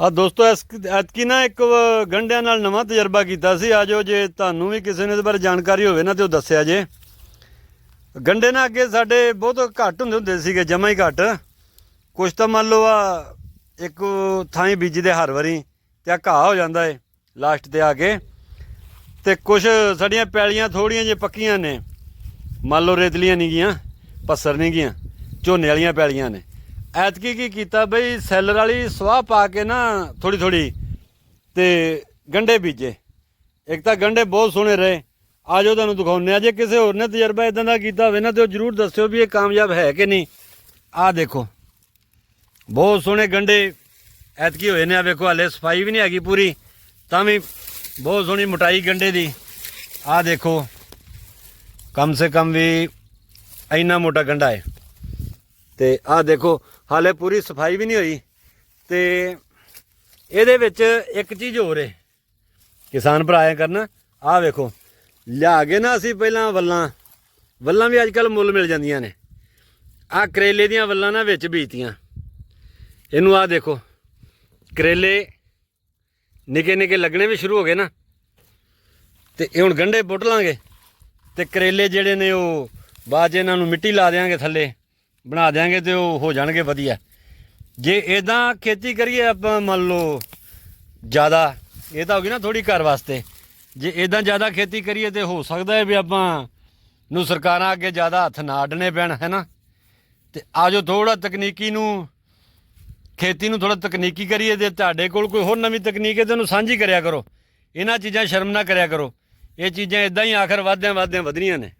ਆ ਦੋਸਤੋ ਐਤਕੀ ਨਾ ਇੱਕ ਵ- ਗੰਢਿਆਂ ਨਾਲ ਨਵਾਂ ਤਜਰਬਾ ਕੀਤਾ ਸੀ। ਆਜੋ ਜੇ ਤੁਹਾਨੂੰ ਵੀ ਕਿਸੇ ਨੇ ਇਹਦੇ ਬਾਰੇ ਜਾਣਕਾਰੀ ਹੋਵੇ ਨਾ ਤੇ ਉਹ ਦੱਸਿਆ ਜੇ। ਗੰਢੇ ਨਾ ਅੱਗੇ ਸਾਡੇ ਬਹੁਤ ਘੱਟ ਹੁੰਦੇ ਹੁੰਦੇ ਸੀਗੇ, ਜਮਾ ਹੀ ਘੱਟ। ਕੁਛ ਤਾਂ ਮੰਨ ਲਓ ਆ ਇੱਕ ਥਾਂ ਹੀ ਬੀਜਦੇ ਹਰ ਵਾਰੀ ਤੇ ਆ ਘਾਹ ਹੋ ਜਾਂਦਾ ਏ ਲਾਸਟ ਤੇ ਆ ਕੇ। ਤੇ ਕੁਛ ਸਾਡੀਆਂ ਪੈਲੀਆਂ ਥੋੜੀਆਂ ਜਿਹੀਆਂ ਪੱਕੀਆਂ ਨੇ। ਮੰਨ ਲਓ ਰੇਤਲੀਆਂ ਨਹੀਂ ਗੀਆਂ ਪੱਸਰ ਨਹੀਂ ਗੀਆਂ ਝੋਨੇ ਵਾਲੀਆਂ ਪੈਲੀਆਂ ਨੇ। ਐਤਕੀ ਕੀ ਕੀਤਾ ਬਈ, ਸੈਲਰ ਵਾਲੀ ਸਵਾਹ ਪਾ ਕੇ ਨਾ ਥੋੜੀ ਥੋੜੀ ਤੇ ਗੰਡੇ ਬੀਜੇ। ਇੱਕ ਤਾਂ ਗੰਡੇ ਬਹੁਤ ਸੋਹਣੇ ਰਹੇ। ਆਜੋ ਤੁਹਾਨੂੰ ਦਿਖਾਉਂਦੇ ਆ ਜੇ ਕਿਸੇ ਹੋਰ ਨੇ ਤਜਰਬਾ ਇਦਾਂ ਦਾ ਕੀਤਾ ਹੋਵੇ ਨਾ, ਤੇ ਉਹ ਜਰੂਰ ਦੱਸਿਓ ਵੀ ਇਹ ਕਾਮਯਾਬ ਹੈ ਕਿ ਨਹੀਂ। ਆਹ ਦੇਖੋ। ਬਹੁਤ ਸੋਹਣੇ ਗੰਡੇ ਐਤਕੀ ਹੋਏ ਨੇ। ਆ ਵੇਖੋ, ਹਲੇ ਸਫ਼ਾਈ ਵੀ ਨਹੀਂ ਹੈਗੀ ਪੂਰੀ, ਤਾਂ ਵੀ ਬਹੁਤ ਸੋਹਣੀ ਮੋਟਾਈ ਗੰਡੇ ਦੀ। ਆਹ ਦੇਖੋ, ਕਮ ਸੇ ਕਮ ਵੀ ਇੰਨਾ ਮੋਟਾ ਗੰਡਾ ਹੈ। ਤੇ ਆਹ ਦੇਖੋ, ਹਾਲੇ ਪੂਰੀ ਸਫ਼ਾਈ ਵੀ ਨਹੀਂ ਹੋਈ। ਤੇ ਇਹਦੇ ਵਿੱਚ ਇੱਕ ਚੀਜ਼ ਹੋਰ ਹੈ ਕਿਸਾਨ ਭਰਾ ਐ ਕਰਨ, ਆਹ ਵੇਖੋ, ਲਿਆ ਕੇ ਨਾ ਅਸੀਂ ਪਹਿਲਾਂ ਵੱਲਾਂ ਵੱਲਾਂ ਵੀ ਅੱਜ ਕੱਲ ਮੁੱਲ ਮਿਲ ਜਾਂਦੀਆਂ ਨੇ। ਆਹ ਕਰੇਲੇ ਦੀਆਂ ਵੱਲਾਂ ਨਾ ਵਿੱਚ ਬੀਜਤੀਆਂ। ਇਹਨੂੰ ਆਹ ਦੇਖੋ, ਕਰੇਲੇ ਨਿੱਕੇ ਨਿੱਕੇ ਲੱਗਣੇ ਵੀ ਸ਼ੁਰੂ ਹੋ ਗਏ ਨਾ। ਤੇ ਇਹ ਹੁਣ ਗੰਢੇ ਪੁੱਟ ਲਾਂਗੇ। ਤੇ ਕਰੇਲੇ ਜਿਹੜੇ ਨੇ ਉਹ ਬਾਅਦ ਇਹਨਾਂ ਨੂੰ ਮਿੱਟੀ ਲਾ ਦੇਾਂਗੇ ਥੱਲੇ। ਬਣਾ ਦੇਾਂਗੇ ਤੇ ਉਹ ਹੋ ਜਾਣਗੇ ਵਧੀਆ। ਜੇ ਇਦਾਂ ਖੇਤੀ ਕਰੀਏ ਆਪਾਂ ਮੰਨ ਲਓ ਜ਼ਿਆਦਾ, ਇਹ ਤਾਂ ਹੋ ਗਈ ਨਾ ਥੋੜੀ ਘਰ ਵਾਸਤੇ। ਜੇ ਇਦਾਂ ਜ਼ਿਆਦਾ ਖੇਤੀ ਕਰੀਏ ਤੇ ਹੋ ਸਕਦਾ ਹੈ ਵੀ ਆਪਾਂ ਨੂੰ ਸਰਕਾਰਾਂ ਅੱਗੇ ਜ਼ਿਆਦਾ ਹੱਥ ਨਾ ਅੱਡਣੇ ਪੈਣ, ਹੈ ਨਾ? ਤੇ ਆਜੋ ਥੋੜਾ ਤਕਨੀਕੀ ਨੂੰ, ਖੇਤੀ ਨੂੰ ਥੋੜਾ ਤਕਨੀਕੀ ਕਰੀਏ ਤੇ ਤੁਹਾਡੇ ਕੋਲ ਕੋਈ ਹੋਰ ਨਵੀਂ ਤਕਨੀਕ ਹੈ ਤੇ ਉਹਨੂੰ ਸਾਂਝੀ ਕਰਿਆ ਕਰੋ। ਇਹਨਾਂ ਚੀਜ਼ਾਂ ਸ਼ਰਮ ਨਾ ਕਰਿਆ ਕਰੋ। ਇਹ ਚੀਜ਼ਾਂ ਇਦਾਂ ਹੀ ਆਖਰ ਵਧਦਿਆਂ ਵਧਦਿਆਂ ਵਧਣੀਆਂ ਨੇ।